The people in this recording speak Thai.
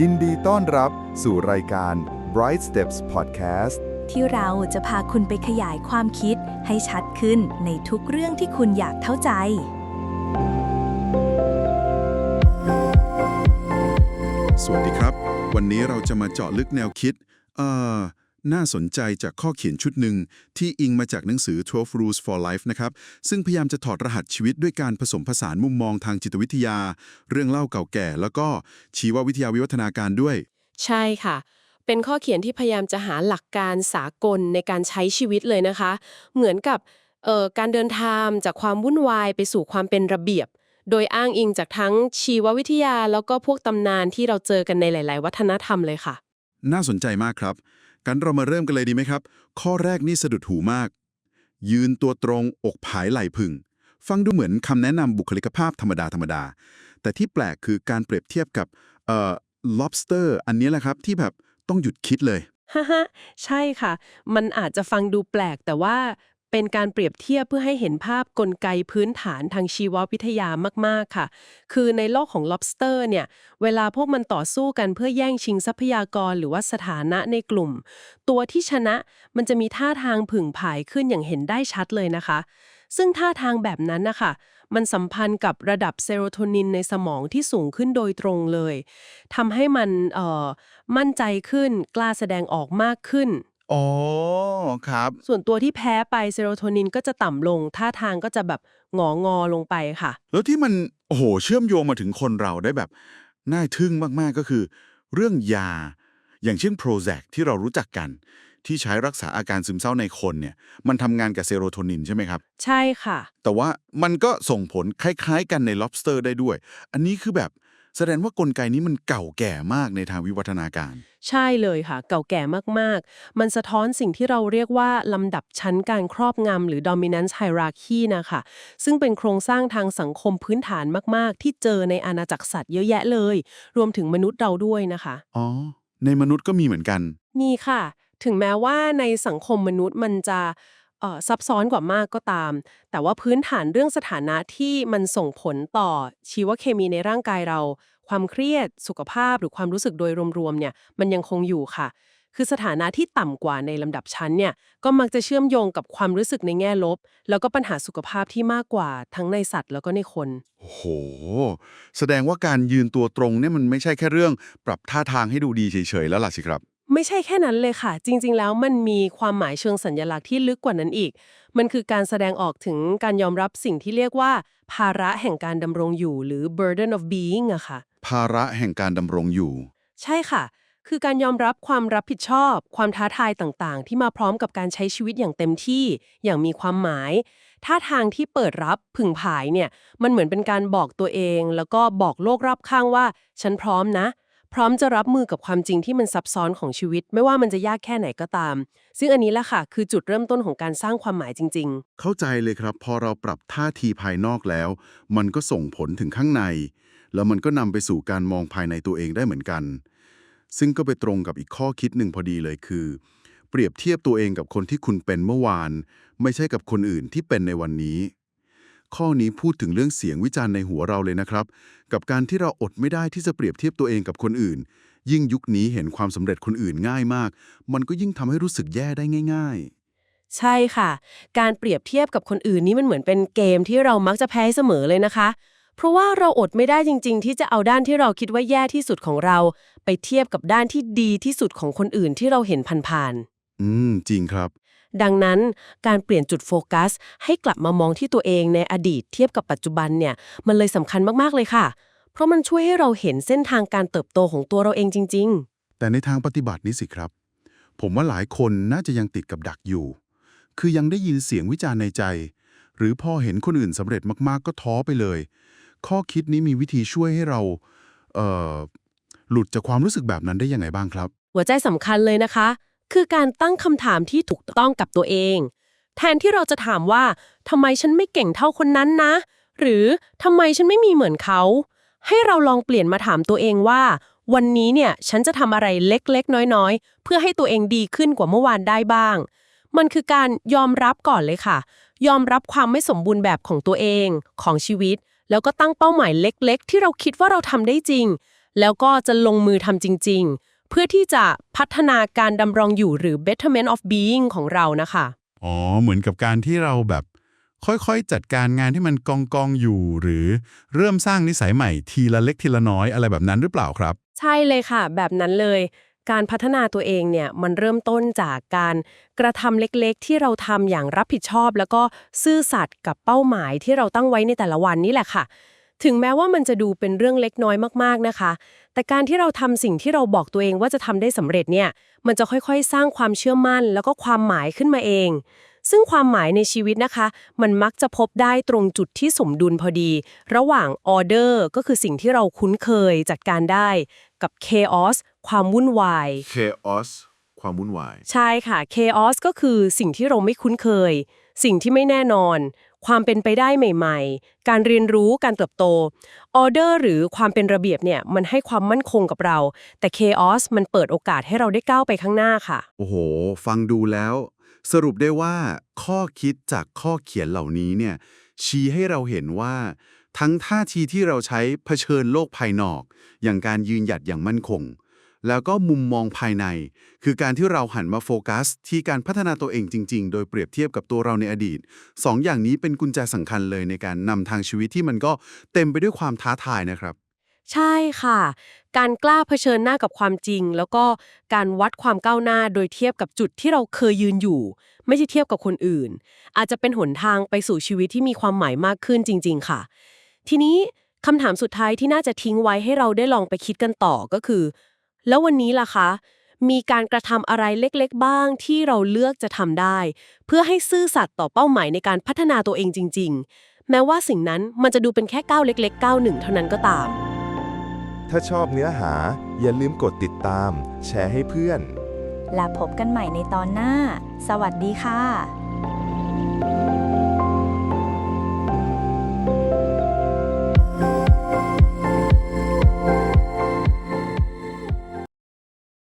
ยินดีต้อนรับสู่รายการ Bright Steps Podcast ที่เราจะพาคุณไปขยายความคิดให้ชัดขึ้นในทุกเรื่องที่คุณอยากเข้าใจ สวัสดีครับ วันนี้เราจะมาเจาะลึกแนวคิด เอ่อ น่าสนใจจากข้อเขียนชุดหนึ่ง ที่อิงมาจากหนังสือ 12 Rules for Life นะครับ ซึ่งพยายามจะถอดรหัสชีวิตด้วยการผสมผสานมุมมองทางจิตวิทยา เรื่องเล่าเก่าแก่ แล้วก็ชีววิทยาวิวัฒนาการด้วย ใช่ค่ะ เป็นข้อเขียนที่พยายามจะหาหลักการสากลในการใช้ชีวิตเลยนะคะ เหมือนกับเอ่อการเดินทางจากความวุ่นวายไปสู่ความเป็นระเบียบโดยอ้างอิงจากทั้งชีววิทยาแล้วก็พวกตำนานที่เราเจอกันในหลาย ๆ วัฒนธรรมเลยค่ะ น่าสนใจมากครับ กันเรามาเริ่มกันเลยดีไหมครับ ข้อแรกนี่สะดุดหูมาก ยืนตัวตรงอกผายไหล่พึง ฟังดูเหมือนคำแนะนำบุคลิกภาพธรรมดาธรรมดา แต่ที่แปลกคือการเปรียบเทียบกับเอ่อ lobster อันนี้แหละครับที่แบบต้องหยุดคิดเลย ฮ่าๆใช่ค่ะ มันอาจจะฟังดูแปลกแต่ว่า เป็นการเปรียบเทียบเพื่อให้เห็นภาพกลไกพื้นฐานทางชีววิทยามากๆค่ะ คือในโลกของ lobster เนี่ย เวลาพวกมันต่อสู้กันเพื่อแย่งชิงทรัพยากรหรือว่าสถานะในกลุ่ม ตัวที่ชนะมันจะมีท่าทางผึ่งผายขึ้นอย่างเห็นได้ชัดเลยนะคะ ซึ่งท่าทางแบบนั้นนะคะมันสัมพันธ์กับระดับเซโรโทนินในสมองที่สูงขึ้นโดยตรงเลยทำให้มันเอ่อมั่นใจขึ้น กล้าแสดงออกมากขึ้น อ๋อครับ ส่วนตัวที่แพ้ไปเซโรโทนินก็จะต่ำลง ท่าทางก็จะแบบหงองอลงไปค่ะ แล้วที่มันโอ้โหเชื่อมโยงมาถึงคนเราได้แบบ น่าทึ่งมากๆก็คือ เรื่องยา อย่างเช่นโปรแซกที่เรารู้จักกัน ที่ใช้รักษาอาการซึมเศร้าในคนเนี่ย มันทำงานกับเซโรโทนินใช่ไหมครับ ใช่ค่ะ แต่ว่ามันก็ส่งผลคล้ายๆ กันใน lobster ได้ด้วย อันนี้คือแบบ แสดงว่ากลไกนี้มันเก่าแก่มากในทางวิวัฒนาการ ใช่เลยค่ะ เก่าแก่มากๆ มันสะท้อนสิ่งที่เราเรียกว่า ลำดับชั้นการครอบงำหรือ dominance hierarchy นะคะซึ่งเป็นโครงสร้างทางสังคมพื้นฐานมาก ๆ ที่เจอในอาณาจักรสัตว์เยอะแยะเลย รวมถึงมนุษย์เราด้วยนะคะ อ๋อ ในมนุษย์ก็มีเหมือนกัน นี่ค่ะ ถึงแม้ว่าในสังคมมนุษย์มันจะ เอ่อซับซ้อนกว่ามากก็ตาม แต่ว่าพื้นฐานเรื่องสถานะที่มันส่งผลต่อชีวเคมีในร่างกายเรา ความเครียด สุขภาพหรือความรู้สึกโดยรวมๆเนี่ยมันยังคงอยู่ค่ะ คือสถานะที่ต่ำกว่าในลำดับชั้นเนี่ยก็มักจะเชื่อมโยงกับความรู้สึกในแง่ลบ แล้วก็ปัญหาสุขภาพที่มากกว่าทั้งในสัตว์แล้วก็ในคน โอ้โห แสดงว่าการยืนตัวตรงเนี่ยมันไม่ใช่แค่เรื่อง ปรับท่าทางให้ดูดีเฉยๆแล้วล่ะสิครับ ไม่ใช่แค่นั้นเลยค่ะ จริง ๆ แล้วมันมีความหมายเชิงสัญลักษณ์ที่ลึกกว่านั้นอีก มันคือการแสดงออกถึงการยอมรับสิ่งที่เรียกว่า ภาระแห่งการดำรงอยู่ หรือ burden of being อะค่ะ ภาระแห่งการดำรงอยู่ ใช่ค่ะ คือการยอมรับความรับผิดชอบ ความท้าทายต่างๆ ที่มาพร้อมกับการใช้ชีวิตอย่างเต็มที่ อย่างมีความหมาย ท่าทางที่เปิดรับผึ่งผายเนี่ย มันเหมือนเป็นการบอกตัวเอง แล้วก็บอกโลกรอบข้างว่า ฉันพร้อมนะ พร้อมจะรับมือกับความจริงที่มันซับซ้อนของชีวิต ไม่ว่ามันจะยากแค่ไหนก็ตาม ซึ่งอันนี้แหละค่ะ คือจุดเริ่มต้นของการสร้างความหมายจริง ๆ เข้าใจเลยครับ พอเราปรับท่าทีภายนอกแล้ว มันก็ส่งผลถึงข้างใน แล้วมันก็นำไปสู่การมองภายในตัวเองได้เหมือนกัน ซึ่งก็ไปตรงกับอีกข้อคิดหนึ่งพอดีเลยคือ เปรียบเทียบตัวเองกับคนที่คุณเป็นเมื่อวาน ไม่ใช่กับคนอื่นที่เป็นในวันนี้ ข้อนี้พูดถึงเรื่องเสียงวิจารณ์ในหัวเราเลยนะครับ กับการที่เราอดไม่ได้ที่จะเปรียบเทียบตัวเองกับคนอื่น ยิ่งยุคนี้เห็นความสำเร็จคนอื่นง่ายมาก มันก็ยิ่งทำให้รู้สึกแย่ได้ง่าย ๆ ใช่ค่ะ การเปรียบเทียบกับคนอื่นนี่มันเหมือนเป็นเกมที่เรามักจะแพ้เสมอเลยนะคะ เพราะว่าเราอดไม่ได้จริง ๆ ที่จะเอาด้านที่เราคิดว่าแย่ที่สุดของเรา ไปเทียบกับด้านที่ดีที่สุดของคนอื่นที่เราเห็นผ่านอืม จริงครับๆ ดังนั้นการเปลี่ยนจุดโฟกัส ให้กลับมามองที่ตัวเองในอดีตเทียบกับปัจจุบันเนี่ยมันเลยสำคัญมาก ๆ เลยค่ะ เพราะมันช่วยให้เราเห็นเส้นทางการเติบโตของตัวเราเองจริง ๆ แต่ในทางปฏิบัตินี้สิครับ ผมว่าหลายคนน่าจะยังติดกับดักอยู่ คือยังได้ยินเสียงวิจารณ์ในใจ หรือพอเห็นคนอื่นสำเร็จมากๆ ก็ท้อไปเลย ข้อคิดนี้มีวิธีช่วยให้เราเอ่อหลุดจากความรู้สึกแบบนั้นได้ยังไงบ้างครับ หัวใจสำคัญเลยนะคะ คือการตั้งคำถามที่ถูกต้องกับตัวเอง แทนที่เราจะถามว่าทำไมฉันไม่เก่งเท่าคนนั้นนะ หรือทำไมฉันไม่มีเหมือนเขา ให้เราลองเปลี่ยนมาถามตัวเองว่า วันนี้เนี่ยฉันจะทำอะไรเล็กๆ น้อยๆ เพื่อให้ตัวเองดีขึ้นกว่าเมื่อวานได้บ้าง มันคือการยอมรับก่อนเลยค่ะ ยอมรับความไม่สมบูรณ์แบบของตัวเองของชีวิต แล้วก็ตั้งเป้าหมายเล็ก ๆ ที่เราคิดว่าเราทำได้จริง แล้วก็จะลงมือทำจริง ๆ เพื่อที่จะพัฒนาการดำรงอยู่หรือ betterment of being ของเรานะคะ อ๋อ เหมือนกับการที่เราแบบ ค่อยๆ จัดการงานที่มันกองกองๆอยู่ หรือเริ่มสร้างนิสัยใหม่ทีละเล็กทีละน้อยอะไรแบบนั้นหรือเปล่าครับ ใช่เลยค่ะ แบบนั้นเลย การพัฒนาตัวเองเนี่ยมันเริ่มต้นจากการกระทำเล็กๆ ที่เราทำอย่างรับผิดชอบ แล้วก็ซื่อสัตย์กับเป้าหมายที่เราตั้งไว้ในแต่ละวันนี่แหละค่ะ ถึงแม้ว่ามันจะดูเป็นเรื่องเล็กน้อยมากๆนะคะ แต่การที่เราทำสิ่งที่เราบอกตัวเองว่าจะทำได้สำเร็จเนี่ย มันจะค่อยๆ สร้างความเชื่อมั่น แล้วก็ความหมายขึ้นมาเอง ซึ่งความหมายในชีวิตนะคะ มันมักจะพบได้ตรงจุดที่สมดุลพอดี ระหว่างออเดอร์ก็คือสิ่งที่เราคุ้นเคยจัดการได้ กับ chaos ความวุ่นวาย chaos ความวุ่นวาย ใช่ค่ะ chaos ก็คือสิ่งที่เราไม่คุ้นเคย สิ่งที่ไม่แน่นอน ความเป็นไปได้ใหม่ ๆ การเรียนรู้การเติบโต order หรือความเป็นระเบียบเนี่ยมันให้ความมั่นคงกับเรา แต่ chaos มันเปิดโอกาสให้เราได้ก้าวไปข้างหน้าค่ะ โอ้โห ฟังดูแล้ว สรุปได้ว่า ข้อคิดจากข้อเขียนเหล่านี้เนี่ยชี้ให้เราเห็นว่า ทั้งท่าทีที่เราใช้เผชิญโลกภายนอก อย่างการยืนหยัดอย่างมั่นคง แล้วก็มุมมองภายใน คือการที่เราหันมาโฟกัส ที่การพัฒนาตัวเองจริง ๆ โดยเปรียบเทียบกับตัวเราในอดีตสองอย่างนี้เป็นกุญแจสำคัญเลยในการนำทางชีวิตที่มันก็เต็มไปด้วยความท้าทายนะครับ ใช่ค่ะ การกล้าเผชิญหน้ากับความจริง แล้วก็การวัดความก้าวหน้าโดยเทียบกับจุดที่เราเคยยืนอยู่ ไม่ใช่เทียบกับคนอื่น อาจจะเป็นหนทางไปสู่ชีวิตที่มีความหมายมากขึ้นจริง ๆ ค่ะ ทีนี้คำถามสุดท้ายที่น่าจะทิ้งไว้ให้เราได้ลองไปคิดกันต่อก็คือ แล้ววันนี้ล่ะคะ มีการกระทำอะไรเล็กๆ บ้างที่เราเลือกจะทำได้ เพื่อให้ซื่อสัตย์ต่อเป้าหมายในการพัฒนาตัวเองจริง ๆ แม้ว่าสิ่งนั้นมันจะดูเป็นแค่ก้าวเล็กๆก้าวหนึ่งเท่านั้นก็ตาม ถ้าชอบเนื้อหา อย่าลืมกดติดตาม แชร์ให้เพื่อน และพบกันใหม่ในตอนหน้า สวัสดีค่ะ